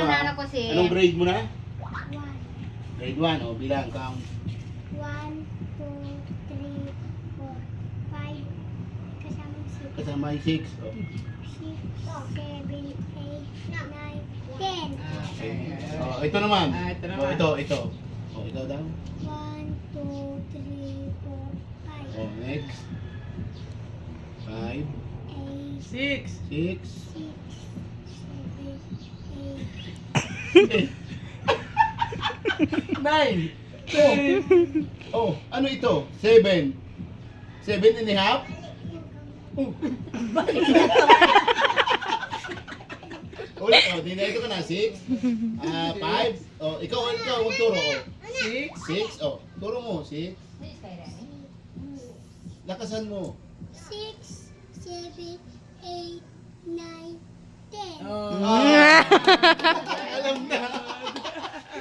ng ah. nana ko si... Anong grade mo na? One. Grade 1, oh, bilang, count. One, two, three, four, five. Kasama yung six. Kasama yung 6. Oh. Six, seven, eight, nine, ten. Okay. Oh, ito naman. Ah, ito naman. Oh, ito, ito. Oh, ito daw. One, two, three, four, five. Oh, next. 5, Eight, Six. 6. Nine. Oh. oh, ano ito? Seven. Seven and a half? Oh. Ulit, oh, dinito ka na. Six. Ah, five. Oh, ikaw, ikaw, magturo. Oh. Six. Six. Oh, turo mo. Six. Lakasan mo. Six, seven, eight, nine, ten. Oh. Ah.